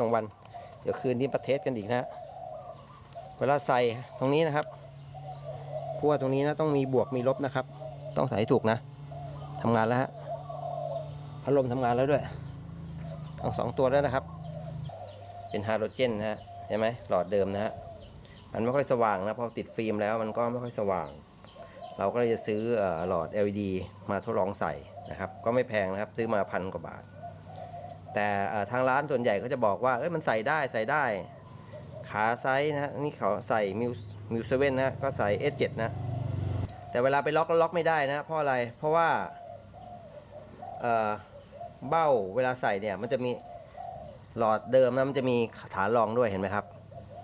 กลางวัน เดี๋ยวคืนนี้ประเทศกันอีกนะเวลาใส่ตรงนี้นะครับขั้วตรงนี้นะต้องมีบวกมีลบนะครับ ต้องใส่ถูกนะทำงานแล้วฮะพัดลมทำงานแล้วด้วยทั้งสองตัวแล้วนะครับ เป็นไฮโดรเจนนะฮะใช่ไหมหลอดเดิมนะฮะมันไม่ค่อยสว่างนะพอติดฟิล์มแล้วมันก็ไม่ค่อยสว่าง เราก็เลยจะซื้ออหลอด LED มาทดลองใส่นะครับ ก็ไม่แพงนะครับ ซื้อมาพันกว่าบาท แต่ทางร้านส่วนใหญ่ก็จะบอกว่าเอ้ยมันใส่ได้ใส่ได้ ขาไซส์นะนี่เขาใส่มิวมิวเซเว่นนะก็ใส่ S7 นะ แต่เวลาไปล็อกก็ล็อกไม่ได้นะ เพราะอะไรเพราะว่าเออเบ้าเวลาใส่เนี่ยมันจะมีหลอดเดิมนะมันจะมีฐานรองด้วยเห็นไหมครับ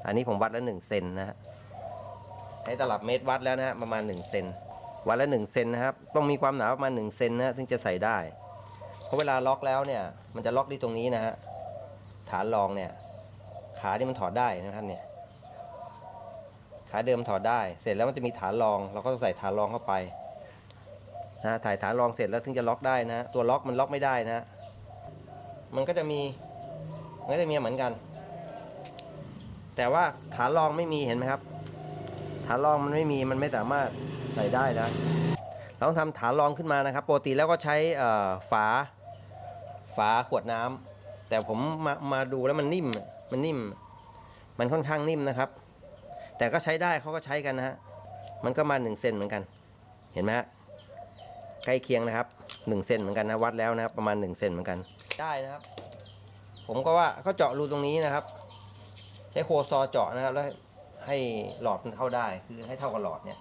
อันนี้ผมวัดแล้วหนึ่งเซนนะฮะใช้ตลับเมตรวัดแล้วนะฮะประมาณหนึ่งเซนวัดแล้วหนึ่งเซนนะครับ ต้องมีความหนาประมาณหนึ่งเซนนะถึงจะใส่ได้ เพราะเวลาล็อกแล้วเนี่ย มันจะล็อกที่ตรงนี้นะฮะฐานรองเนี่ย ขาที่มันถอดได้นะครับเนี่ย ขาเดิมถอดได้ เสร็จแล้วมันจะมีฐานรอง เราก็ต้องใส่ฐานรองเข้าไปนะถ่ายฐานรองเสร็จแล้วถึงจะล็อกได้นะ ตัวล็อกมันล็อกไม่ได้นะ มันก็จะมี มันก็จะมีเหมือนกัน แต่ว่าฐานรองไม่มีเห็นไหมครับ ฐานรองมันไม่มีมันไม่สามารถใส่ได้นะ เราต้องทำฐานรองขึ้นมานะครับปกติแล้วก็ใช้ฝาฝาขวดน้ำแต่ผมมามาดูแล้วมันนิ่มมันนิ่ม มันค่อนข้างนิ่มนะครับ แต่ก็ใช้ได้เขาก็ใช้กันนะฮะมันก็มาหนึ่งเซนเหมือนกัน เห็นไหมฮะใกล้เคียงนะครับหนึ่งเซนเหมือนกันนะวัดแล้วนะครับ ประมาณหนึ่งเซนเหมือนกันได้นะครับ ผมก็ว่าเขาเจาะรูตรงนี้นะครับ ใช้โคซอเจาะนะครับแล้วให้หลอดมันเข้าได้ คือให้เท่ากับหลอดเนี่ย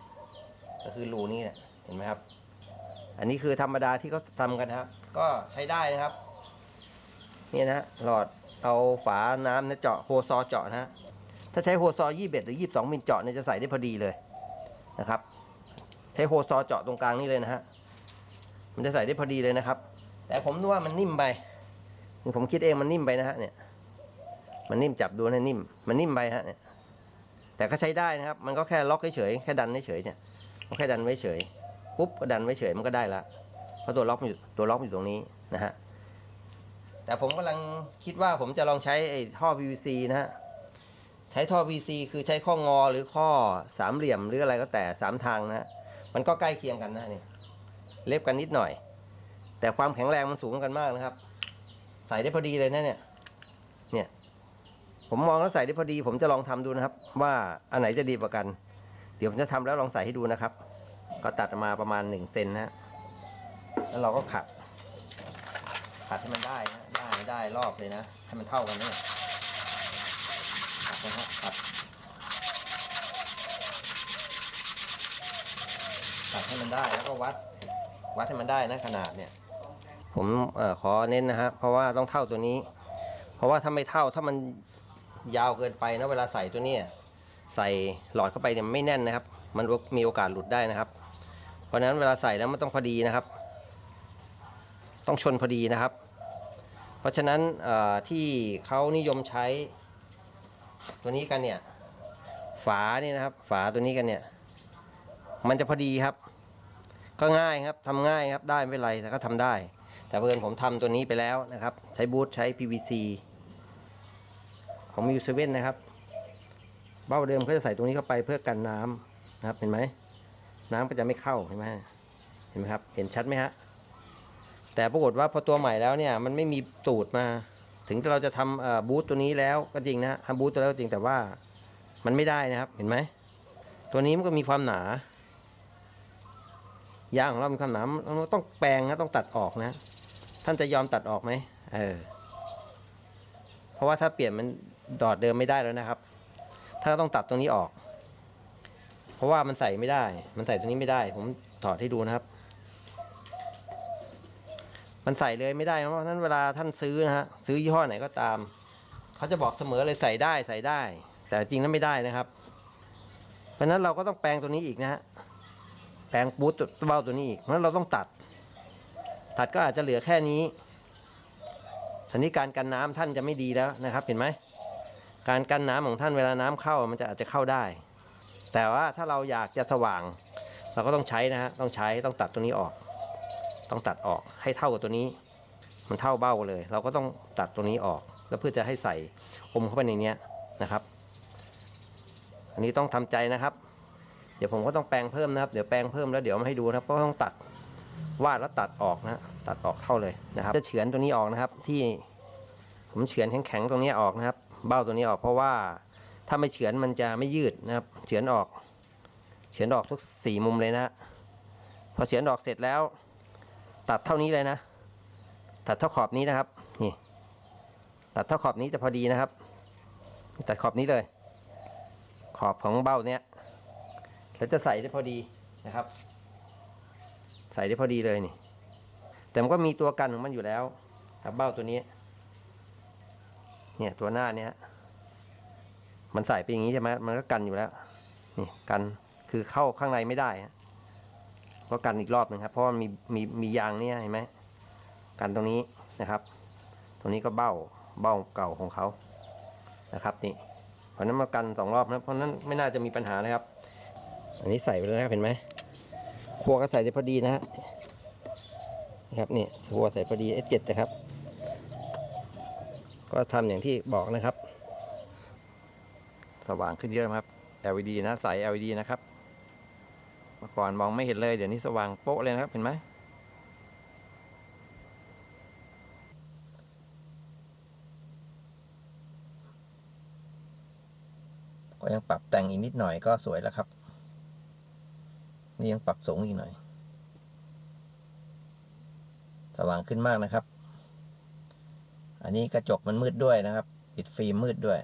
ก็คือรูนี้เนี่ย เห็นไหมครับ อันนี้คือธรรมดาที่เขาทำกันนะครับ ก็ใช้ได้นะครับ นี่นะหลอดเอาฝาน้ำนี่ยเจาะโคซอเจาะนะฮะถ้าใช้โฮซอยี่เบ็ดหรือยี่สองมิลเจาะเนี่ยจะใส่ได้พอดีเลยนะครับ ใช้โฮซอเจาะตรงกลางนี่เลยนะฮะมันจะใส่ได้พอดีเลยนะครับ แต่ผมว่ามันนิ่มไปผมคิดเองมันนิ่มไปนะฮะเนี่ย มันนิ่มจับดูนะนิ่ม มันนิ่มไปฮะเนี่ยแต่ก็ใช้ได้นะครับ มันก็แค่ล็อกเฉยๆแค่ดันเฉยๆเนี่ยก็แค่ดันไว้เฉย ปุ๊บก็ดันไว้เฉยมันก็ได้ละเพราะตัวล็อกมันอยู่ตัวล็อกมันอยู่ตรงนี้นะฮะแต่ผมกำลังคิดว่าผมจะลองใช้ไอ้ท่อ PVC นะฮะใช้ท่อ PVC คือใช้ข้องอหรือข้อสามเหลี่ยมหรืออะไรก็แต่สามทางนะฮะมันก็ใกล้เคียงกันนะนี่เล็บกันนิดหน่อย แต่ความแข็งแรงมันสูงกันมากนะครับ ใส่ได้พอดีเลยนะเนี่ยเนี่ยผมมองแล้วใส่ได้พอดี ผมจะลองทำดูนะครับ ว่าอันไหนจะดีกว่ากัน เดี๋ยวผมจะทำแล้วลองใส่ให้ดูนะครับ ก็ตัดมาประมาณหนึ่งเซนนะแล้วเราก็ขัด ขัดให้มันได้นะได้ได้รอบเลยนะ ให้มันเท่ากันเนี่ยตัดนะฮะตัดตัดให้มันได้แล้วก็วัด วัดให้มันได้นะขนาดเนี่ย ผมอขอเน้นนะฮะเพราะว่าต้องเท่าตัวนี้ เพราะว่าถ้าไม่เท่าถ้ามันยาวเกินไปนะเวลาใส่ตัวเนี้ยใส่หลอดเข้าไปเนี่ยไม่แน่นนะครับ มันมีโอกาสหลุดได้นะครับ ราะนั้นเวลาใส่แล้วมันต้องพอดีนะครับ ต้องชนพอดีนะครับ เพราะฉะนั้นที่เขานิยมใช้ ตัวนี้กันเนี่ย ฝานี่นะครับ ฝาตัวนี้กันเนี่ย มันจะพอดีครับ ก็ง่ายครับทำง่ายครับได้ไม่เป็นไรแต่ก็ทำได้ แต่เพื่อนผมทำตัวนี้ไปแล้วนะครับ ใช้บูทใช้ PVC ของมิวเซเว่นนะครับ เบ้าเดิมเขาจะใส่ตรงนี้เข้าไปเพื่อกันน้ำนะครับเห็นไหม น้ำก็จะไม่เข้าเห็นไหมเห็นไหมครับ เห็นชัดไหมฮะ แต่ปรากฏว่าพอตัวใหม่แล้วเนี่ยมันไม่มีตูดมา ถึงเราจะทำเอ่อบูทตัวนี้แล้วก็จริงนะฮะทำบูทตัวแล้วก็จริงแต่ว่ามันไม่ได้นะครับ เห็นไหม ตัวนี้มันก็มีความหนายางของเรามีความหนาเราต้องแปลงนะต้องตัดออกนะ ท่านจะยอมตัดออกไหมเออ เพราะว่าถ้าเปลี่ยนมันดอดเดิมไม่ได้แล้วนะครับ ถ้าต้องตัดตรงนี้ออก เพราะว่ามันใส่ไม่ได้ มันใส่ตรงนี้ไม่ได้ ผมถอดให้ดูนะครับ มันใส่เลยไม่ได้เพราะฉะนั้นเวลาท่านซื้อนะฮะซื้อยี่ห้อไหนก็ตาม เขาจะบอกเสมอเลยใส่ได้ใส่ได้ แต่จริงแล้วไม่ได้นะครับ เพราะนั้นเราก็ต้องแปลงตัวนี้อีกนะฮะแปลงบูทตัวเบ้าตัวนี้อีกเพราะฉะนั้นเราต้องตัด ตัดก็อาจจะเหลือแค่นี้ทีนี้การกันน้ำท่านจะไม่ดีแล้วนะครับ เห็นไหมการกันน้ำของท่านเวลาน้ำเข้ามันจะอาจจะเข้าได้ แต่ว่าถ้าเราอยากจะสว่าง เราก็ต้องใช้นะฮะต้องใช้ต้องตัดตัวนี้ออก ต้องตัดออกให้เท่ากับตัวนี้ มันเท่าเบ้าเลย เราก็ต้องตัดตัวนี้ออก แล้วเพื่อจะให้ใส่อมเข้าไปในนี้นะครับ อันนี้ต้องทำใจนะครับ เดี๋ยวผมก็ต้องแปลงเพิ่มนะครับ เดี๋ยวแปลงเพิ่มแล้วเดี๋ยวมาให้ดูนะครับก็ต้องตัดวาดแล้วตัดออกนะตัดออกเท่าเลยนะครับ จะเฉือนตัวนี้ออกนะครับที่ผมเฉือนแข็งๆตรงนี้ออกนะครับ เบ้าตัวนี้ออกเพราะว่า ถ้าไม่เฉือนมันจะไม่ยืดนะครับเฉือนออก เฉือนออกทุกสี่มุมเลยนะพอเฉือนออกเสร็จแล้ว ตัดเท่านี้เลยนะ ตัดเท่าขอบนี้นะครับนี่ตัดเท่าขอบนี้จะพอดีนะครับ ตัดขอบนี้เลย ขอบของเบ้าเนี้ยแล้วจะใส่ได้พอดีนะครับ ใส่ได้พอดีเลยนี่ แต่มันก็มีตัวกันของมันอยู่แล้วครับเบ้าตัวนี้ เนี่ยตัวหน้าเนี้ย มันใส่ไปอย่างนี้ใช่ไหมมันก็กันอยู่แล้ว นี่กันคือเข้าข้างในไม่ได้ ก็กันอีกรอบหนึ่งครับ เพราะมันมีมีมียางเนี่ยเห็นไหมกันตรงนี้นะครับ ตรงนี้ก็เบ้าเบ้าเก่าของเขานะครับนี่เพราะนั้นมากันสองรอบนะเพราะนั้นไม่น่าจะมีปัญหานะครับ อันนี้ใส่ไปแล้วนะครับเห็นไหมครัวก็ใส่ได้พอดีนะฮะครับนี่ครัวใส่พอดี S7 นะครับ ก็ทำอย่างที่บอกนะครับ สว่างขึ้นเยอะครับ LED นะใส LED นะครับเมื่อก่อนมองไม่เห็นเลย เดี๋ยวนี้สว่างโป๊ะเลยนะครับ เห็นไหมก็ยังปรับแต่งอีกนิดหน่อยก็สวยแล้วครับ นี่ยังปรับสูงอีกหน่อย สว่างขึ้นมากนะครับ อันนี้กระจกมันมืดด้วยนะครับ ปิดฟิล์มมืดด้วย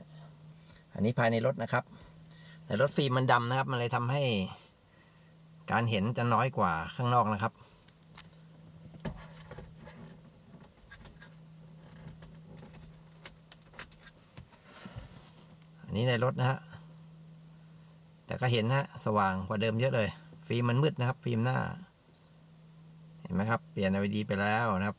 อันนี้ภายในรถนะครับ แต่รถฟิล์มมันดำนะครับ มันเลยทำให้การเห็นจะน้อยกว่าข้างนอกนะครับอันนี้ในรถนะฮะ แต่ก็เห็นนะฮะ สว่างกว่าเดิมเยอะเลย ฟิล์มมันมืดนะครับ ฟิล์มหน้า เห็นไหมครับ เปลี่ยน LED ไปแล้วนะครับ